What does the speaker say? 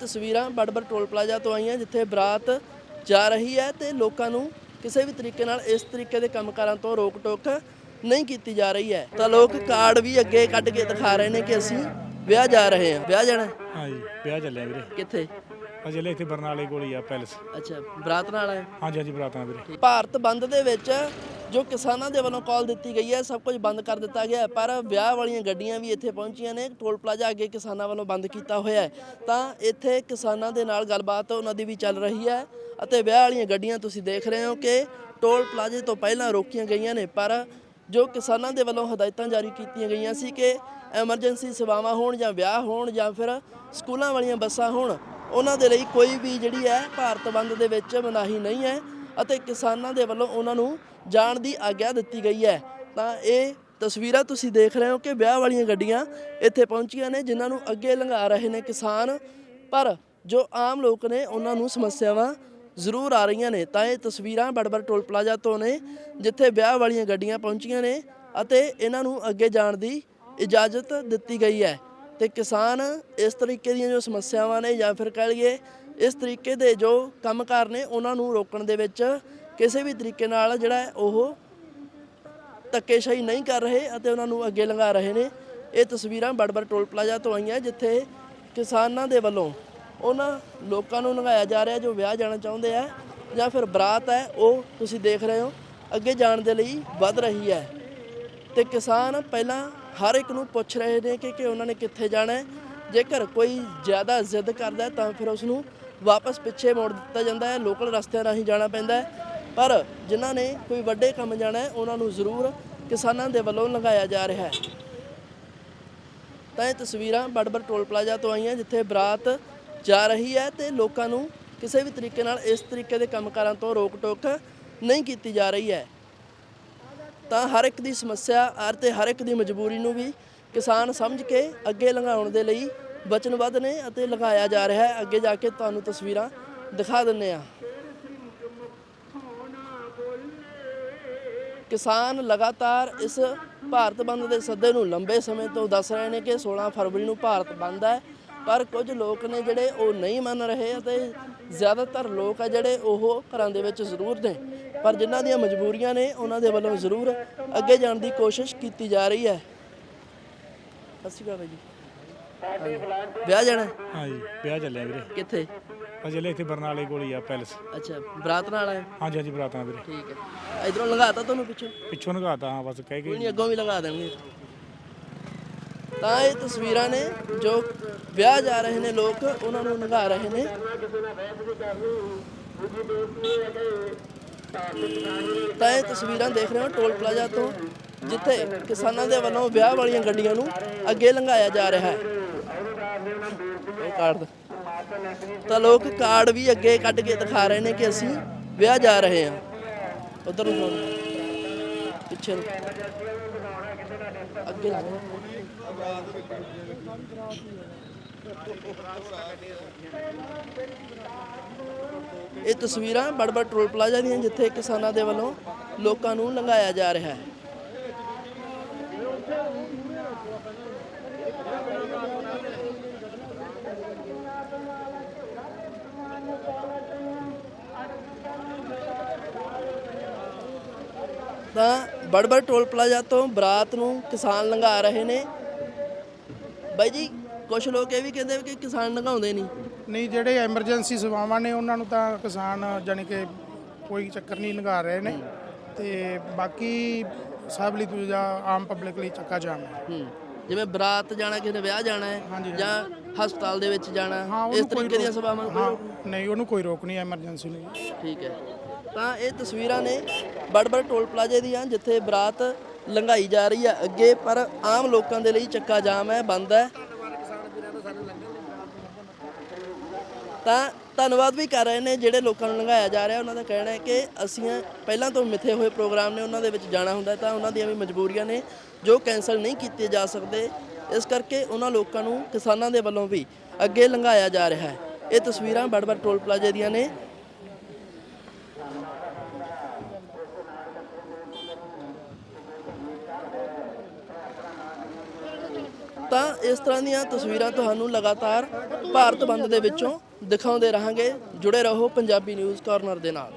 ਤਸਵੀਰਾਂ ਬੜਬੜ toll plaza ਤੋਂ ਆਈਆਂ ਜਿੱਥੇ ਬਰਾਤ ਜਾ ਰਹੀ ਹੈ ਤੇ ਲੋਕਾਂ ਨੂੰ ਕਿਸੇ ਵੀ ਤਰੀਕੇ ਨਾਲ ਇਸ ਤਰੀਕੇ ਦੇ ਕੰਮਕਾਰਾਂ ਤੋਂ ਰੋਕ ਟੋਕ ਨਹੀਂ ਕੀਤੀ ਜਾ ਰਹੀ ਹੈ। ਤਾਂ ਲੋਕ ਕਾਰਡ ਵੀ ਅੱਗੇ ਕੱਢ ਕੇ ਦਿਖਾ ਰਹੇ ਨੇ ਕਿ ਅਸੀਂ ਵਿਆਹ ਜਾ ਰਹੇ ਹਾਂ। ਵਿਆਹ ਜਾਣਾ ਹੈ? ਹਾਂਜੀ ਵਿਆਹ ਚੱਲਿਆ ਵੀਰੇ। ਕਿੱਥੇ? ਅਜੇ ਲੈ ਇੱਥੇ ਬਰਨਾਲੇ ਕੋਲ ਹੀ ਆ ਪੈਲਸ। ਅੱਛਾ ਬਰਾਤ ਨਾਲ ਆਏ ਹਾਂਜੀ ਹਾਂਜੀ ਬਰਾਤਾਂ ਵੀਰੇ। ਭਾਰਤ ਬੰਦ ਦੇ ਵਿੱਚ ਜੋ ਕਿਸਾਨਾਂ ਦੇ ਵੱਲੋਂ ਕਾਲ ਦਿੱਤੀ ਗਈ ਹੈ, ਸਭ ਕੁਝ ਬੰਦ ਕਰ ਦਿੱਤਾ ਗਿਆ ਹੈ, ਪਰ ਵਿਆਹ ਵਾਲੀਆਂ ਗੱਡੀਆਂ ਵੀ ਇੱਥੇ ਪਹੁੰਚੀਆਂ ਨੇ। ਟੋਲ ਪਲਾਜ਼ਾ ਅੱਗੇ ਕਿਸਾਨਾਂ ਵੱਲੋਂ ਬੰਦ ਕੀਤਾ ਹੋਇਆ ਹੈ। ਤਾਂ ਇੱਥੇ ਕਿਸਾਨਾਂ ਦੇ ਨਾਲ ਗੱਲਬਾਤ ਉਹਨਾਂ ਦੀ ਵੀ ਚੱਲ ਰਹੀ ਹੈ ਅਤੇ ਵਿਆਹ ਵਾਲੀਆਂ ਗੱਡੀਆਂ ਤੁਸੀਂ ਦੇਖ ਰਹੇ ਹੋ ਕਿ ਟੋਲ ਪਲਾਜ਼ੇ ਤੋਂ ਪਹਿਲਾਂ ਰੋਕੀਆਂ ਗਈਆਂ ਨੇ, ਪਰ ਜੋ ਕਿਸਾਨਾਂ ਦੇ ਵੱਲੋਂ ਹਦਾਇਤਾਂ ਜਾਰੀ ਕੀਤੀਆਂ ਗਈਆਂ ਸੀ ਕਿ ਐਮਰਜੈਂਸੀ ਸੇਵਾਵਾਂ ਹੋਣ ਜਾਂ ਵਿਆਹ ਹੋਣ ਜਾਂ ਫਿਰ ਸਕੂਲਾਂ ਵਾਲੀਆਂ ਬੱਸਾਂ ਹੋਣ, ਉਹਨਾਂ ਦੇ ਲਈ ਕੋਈ ਵੀ ਜਿਹੜੀ ਹੈ, ਭਾਰਤ ਬੰਦ ਦੇ ਵਿੱਚ ਮਨਾਹੀ ਨਹੀਂ ਹੈ। ਅਤੇ ਕਿਸਾਨਾਂ ਦੇ ਵੱਲੋਂ ਉਹਨਾਂ ਨੂੰ ਜਾਣ ਦੀ ਆਗਿਆ ਦਿੱਤੀ ਗਈ ਹੈ। ਤਾਂ ਇਹ ਤਸਵੀਰਾਂ ਤੁਸੀਂ ਦੇਖ ਰਹੇ ਹੋ ਕਿ ਵਿਆਹ ਵਾਲੀਆਂ ਗੱਡੀਆਂ ਇੱਥੇ ਪਹੁੰਚੀਆਂ ਨੇ, ਜਿਨ੍ਹਾਂ ਨੂੰ ਅੱਗੇ ਲੰਘਾ ਰਹੇ ਨੇ ਕਿਸਾਨ। ਪਰ ਜੋ ਆਮ ਲੋਕ ਨੇ, ਉਹਨਾਂ ਨੂੰ ਸਮੱਸਿਆਵਾਂ ਜ਼ਰੂਰ ਆ ਰਹੀਆਂ ਨੇ। ਤਾਂ ਇਹ ਤਸਵੀਰਾਂ ਬੜਬੜ ਟੋਲ ਪਲਾਜ਼ਾ ਤੋਂ ਨੇ, ਜਿੱਥੇ ਵਿਆਹ ਵਾਲੀਆਂ ਗੱਡੀਆਂ ਪਹੁੰਚੀਆਂ ਨੇ ਅਤੇ ਇਹਨਾਂ ਨੂੰ ਅੱਗੇ ਜਾਣ ਦੀ ਇਜਾਜ਼ਤ ਦਿੱਤੀ ਗਈ ਹੈ। ਤੇ ਕਿਸਾਨ ਇਸ ਤਰੀਕੇ ਦੀਆਂ ਜੋ ਸਮੱਸਿਆਵਾਂ ਨੇ ਜਾਂ ਫਿਰ ਕਹਿ ਲਈਏ ਇਸ ਤਰੀਕੇ ਦੇ ਜੋ ਕੰਮਕਾਰ ਨੇ ਉਹਨਾਂ ਨੂੰ ਰੋਕਣ ਦੇ ਵਿੱਚ ਕਿਸੇ ਵੀ ਤਰੀਕੇ ਨਾਲ ਜਿਹੜਾ ਉਹ ਧੱਕੇਸ਼ਾਹੀ ਨਹੀਂ ਕਰ ਰਹੇ ਅਤੇ ਉਹਨਾਂ ਨੂੰ ਅੱਗੇ ਲੰਘਾ ਰਹੇ ਨੇ। ਇਹ ਤਸਵੀਰਾਂ ਬੜਬੜ ਟੋਲ ਪਲਾਜ਼ਾ ਤੋਂ ਆਈਆਂ, ਜਿੱਥੇ ਕਿਸਾਨਾਂ ਦੇ ਵੱਲੋਂ ਉਹਨਾਂ ਲੋਕਾਂ ਨੂੰ ਲੰਘਾਇਆ ਜਾ ਰਿਹਾ, ਜੋ ਵਿਆਹ ਜਾਣਾ ਚਾਹੁੰਦੇ ਆ ਜਾਂ ਫਿਰ ਬਰਾਤ ਹੈ, ਉਹ ਤੁਸੀਂ ਦੇਖ ਰਹੇ ਹੋ। ਅੱਗੇ ਜਾਣ ਦੇ ਲਈ ਵੱਧ ਰਹੀ ਹੈ। ਤੇ ਕਿਸਾਨ ਪਹਿਲਾਂ ਹਰ ਇੱਕ ਨੂੰ ਪੁੱਛ ਰਹੇ ਨੇ ਕਿ ਕਿ ਉਹਨਾਂ ਨੇ ਕਿੱਥੇ ਜਾਣਾ ਹੈ। ਜੇਕਰ ਕੋਈ ਜ਼ਿਆਦਾ ਜ਼ਿੱਦ ਕਰਦਾ ਤਾਂ ਫਿਰ ਉਸ ਨੂੰ ਵਾਪਸ ਪਿੱਛੇ ਮੋੜ ਦਿੱਤਾ ਜਾਂਦਾ ਹੈ, ਲੋਕਲ ਰਸਤਿਆਂ ਰਾਹੀਂ ਜਾਣਾ ਪੈਂਦਾ ਹੈ। ਪਰ ਜਿਨ੍ਹਾਂ ਨੇ ਕੋਈ ਵੱਡੇ ਕੰਮ ਜਾਣਾ ਹੈ, ਉਹਨਾਂ ਨੂੰ ਜ਼ਰੂਰ ਕਿਸਾਨਾਂ ਦੇ ਵੱਲੋਂ ਲੰਘਾਇਆ ਜਾ ਰਿਹਾ ਹੈ। ਤਾਂ ਇਹ ਤਸਵੀਰਾਂ ਬੜਬੜ ਟੋਲ ਪਲਾਜ਼ਾ ਤੋਂ ਆਈਆਂ, ਜਿੱਥੇ ਬਰਾਤ ਜਾ ਰਹੀ ਹੈ ਤੇ ਲੋਕਾਂ ਨੂੰ ਕਿਸੇ ਵੀ ਤਰੀਕੇ ਨਾਲ ਇਸ ਤਰੀਕੇ ਦੇ ਕੰਮਕਾਰਾਂ ਤੋਂ ਰੋਕ ਟੋਕ ਨਹੀਂ ਕੀਤੀ ਜਾ ਰਹੀ ਹੈ। ਤਾਂ ਹਰ ਇੱਕ ਦੀ ਸਮੱਸਿਆ ਅਤੇ ਹਰ ਇੱਕ ਦੀ ਮਜਬੂਰੀ ਨੂੰ ਵੀ ਕਿਸਾਨ ਸਮਝ ਕੇ ਅੱਗੇ ਲੰਘਾਉਣ ਦੇ ਲਈ ਵਚਨਬੱਧ ਨੇ ਅਤੇ ਲਗਾਇਆ ਜਾ ਰਿਹਾ ਹੈ। ਅੱਗੇ ਜਾ ਕੇ ਤੁਹਾਨੂੰ ਤਸਵੀਰਾਂ ਦਿਖਾ ਦਿੰਨੇ ਆ ਕਿਸਾਨ ਲਗਾਤਾਰ ਇਸ ਭਾਰਤ ਬੰਦ ਦੇ ਸੱਦੇ ਨੂੰ ਲੰਬੇ ਸਮੇਂ ਤੋਂ ਦੱਸ ਰਹੇ ਨੇ ਕਿ 16 ਫਰਵਰੀ ਨੂੰ ਭਾਰਤ ਬੰਦ ਹੈ, ਪਰ ਕੁਝ ਲੋਕ ਨੇ ਜਿਹੜੇ ਉਹ ਨਹੀਂ ਮੰਨ ਰਹੇ ਅਤੇ ਜ਼ਿਆਦਾਤਰ ਲੋਕ ਆ ਜਿਹੜੇ ਉਹ ਘਰਾਂ ਦੇ ਵਿੱਚ ਜ਼ਰੂਰ ਨੇ। ਪਰ ਜਿਨ੍ਹਾਂ ਦੀਆਂ ਮਜਬੂਰੀਆਂ ਨੇ, ਉਹਨਾਂ ਦੇ ਵੱਲੋਂ ਜ਼ਰੂਰ ਅੱਗੇ ਜਾਣ ਦੀ ਕੋਸ਼ਿਸ਼ ਕੀਤੀ ਜਾ ਰਹੀ ਹੈ। ਸਤਿ ਸ਼੍ਰੀ ਅਕਾਲ ਬਾਈ ਜੀ। ਵਿਆਹ ਜਾਣਾ? ਹਾਂਜੀ ਵਿਆਹ ਚੱਲਿਆ ਵੀਰੇ। ਕਿੱਥੇ? ਅਜੇ ਲੈ ਇੱਥੇ ਬਰਨਾਲੇ ਕੋਲ ਹੀ ਆ ਪੈਲਸ। ਅੱਛਾ ਬਰਾਤ ਨਾਲ ਆਏ? ਹਾਂਜੀ ਹਾਂਜੀ ਬਰਾਤਾਂ ਵੀਰੇ। ਠੀਕ ਹੈ। ਇਧਰੋਂ ਲੰਘਾਤਾ ਤੁਹਾਨੂੰ ਪਿੱਛੋਂ? ਪਿੱਛੋਂ ਨਗਾਤਾ ਹਾਂ ਬਸ ਕਹਿ ਕੋਈ ਕੇ ਨਹੀਂ ਅੱਗੋਂ ਵੀ ਲਗਾ ਦੇਣਗੇ। ਤਾਂ ਇਹ ਤਸਵੀਰਾਂ ਨੇ ਜੋ ਵਿਆਹ ਜਾ ਰਹੇ ਨੇ ਲੋਕ ਉਹਨਾਂ ਨੂੰ ਲੰਘਾ ਰਹੇ ਨੇ। ਤਾਂ ਇਹ ਤਸਵੀਰਾਂ ਦੇਖ ਰਹੇ ਹੋ ਟੋਲ ਪਲਾਜ਼ਾ ਤੋਂ ਜਿੱਥੇ ਕਿਸਾਨਾਂ ਦੇ ਵੱਲੋਂ ਵਿਆਹ ਵਾਲੀਆਂ ਗੱਡੀਆਂ ਨੂੰ ਅੱਗੇ ਲੰਘਾਇਆ ਜਾ ਰਿਹਾ ਹੈ। ਇਹ ਕਾਰਡ ਤਾਂ ਲੋਕ ਕਾਰਡ ਵੀ ਅੱਗੇ ਕੱਢ ਕੇ ਦਿਖਾ ਰਹੇ ਨੇ ਕਿ ਅਸੀਂ ਵਿਆਹ ਜਾ ਰਹੇ ਹਾਂ। ਉਧਰ ਨੂੰ ਪਿੱਛੇ ਨੂੰ। ਅੱਗੇ ਲਾ ਇਹ ਤਸਵੀਰਾਂ ਬੜਬੜ ਟੋਲ ਪਲਾਜ਼ਾ ਦੀਆਂ ਜਿੱਥੇ ਕਿਸਾਨਾਂ ਦੇ ਵੱਲੋਂ ਲੋਕਾਂ ਨੂੰ ਲੰਘਾਇਆ ਜਾ ਰਿਹਾ ਹੈ। ਤਾਂ ਬੜਬੜ ਟੋਲ ਪਲਾਜ਼ਾ ਤੋਂ ਬਰਾਤ ਨੂੰ ਕਿਸਾਨ ਲੰਘਾ ਰਹੇ ਨੇ। ਬਾਈ ਜੀ ਕੁਝ ਲੋਕ ਇਹ ਵੀ ਕਹਿੰਦੇ ਕਿ ਕਿਸਾਨ ਲੰਘਾਉਂਦੇ ਨਹੀਂ। ਨਹੀਂ ਜਿਹੜੇ ਐਮਰਜੈਂਸੀ ਸੇਵਾਵਾਂ ਨੇ ਉਹਨਾਂ ਨੂੰ ਤਾਂ ਕਿਸਾਨ ਜਾਨੀ ਕਿ ਕੋਈ ਚੱਕਰ ਨਹੀਂ ਲਗਾ ਰਹੇ ਨੇ। ਤੇ ਬਾਕੀ ਸਭ ਲਈ ਦੂਜਾ ਆਮ ਪਬਲਿਕ ਲਈ ਚੱਕਾ ਜਾਮ ਹੈ। ਹੂੰ ਜਿਵੇਂ ਬਰਾਤ ਜਾਣਾ ਕਿਸੇ ਨੇ ਵਿਆਹ ਜਾਣਾ ਹੈ ਹਾਂਜੀ। ਜਾਂ ਹਸਪਤਾਲ ਦੇ ਵਿੱਚ ਜਾਣਾ ਹਾਂ ਇਸ ਕੋਈ ਤਰੀਕੇ ਦੀਆਂ ਰੋਕ- ਸੇਵਾਵਾਂ ਨੂੰ ਹਾਂ ਨਹੀਂ ਉਹਨੂੰ ਕੋਈ ਰੋਕ ਨਹੀਂ ਐਮਰਜੈਂਸੀ ਨੂੰ। ਠੀਕ ਹੈ। ਤਾਂ ਇਹ ਤਸਵੀਰਾਂ ਨੇ ਬੜਬੜ ਟੋਲ ਪਲਾਜ਼ੇ ਦੀਆਂ, ਜਿੱਥੇ ਬਰਾਤ ਲੰਘਾਈ ਜਾ ਰਹੀ ਹੈ ਅੱਗੇ, ਪਰ ਆਮ ਲੋਕਾਂ ਦੇ ਲਈ ਚੱਕਾ ਜਾਮ ਹੈ, ਬੰਦ ਹੈ। ਤਾਂ ਧੰਨਵਾਦ ਵੀ ਕਰ ਰਹੇ ਨੇ ਜਿਹੜੇ ਲੋਕਾਂ ਨੂੰ ਲੰਘਾਇਆ ਜਾ ਰਿਹਾ। ਉਹਨਾਂ ਦਾ ਕਹਿਣਾ ਹੈ ਕਿ ਅਸੀਂ ਪਹਿਲਾਂ ਤੋਂ ਮਿੱਥੇ ਹੋਏ ਪ੍ਰੋਗਰਾਮ ਨੇ, ਉਹਨਾਂ ਦੇ ਵਿੱਚ ਜਾਣਾ ਹੁੰਦਾ ਤਾਂ ਉਹਨਾਂ ਦੀਆਂ ਵੀ ਮਜਬੂਰੀਆਂ ਨੇ, ਜੋ ਕੈਨਸਲ ਨਹੀਂ ਕੀਤੇ ਜਾ ਸਕਦੇ। ਇਸ ਕਰਕੇ ਉਹਨਾਂ ਲੋਕਾਂ ਨੂੰ ਕਿਸਾਨਾਂ ਦੇ ਵੱਲੋਂ ਵੀ ਅੱਗੇ ਲੰਘਾਇਆ ਜਾ ਰਿਹਾ ਹੈ। ਇਹ ਤਸਵੀਰਾਂ ਬੜਬੜ ਟੋਲ ਪਲਾਜ਼ੇ ਦੀਆਂ ਨੇ। ਤਾਂ ਇਸ ਤਰ੍ਹਾਂ ਦੀਆਂ ਤਸਵੀਰਾਂ ਤੁਹਾਨੂੰ ਲਗਾਤਾਰ ਭਾਰਤ ਬੰਦ ਦੇ ਵਿੱਚੋਂ ਦਿਖਾਉਂਦੇ ਰਹਾਂਗੇ। ਜੁੜੇ ਰਹੋ ਪੰਜਾਬੀ ਨਿਊਜ਼ ਕਾਰਨਰ ਦੇ ਨਾਲ।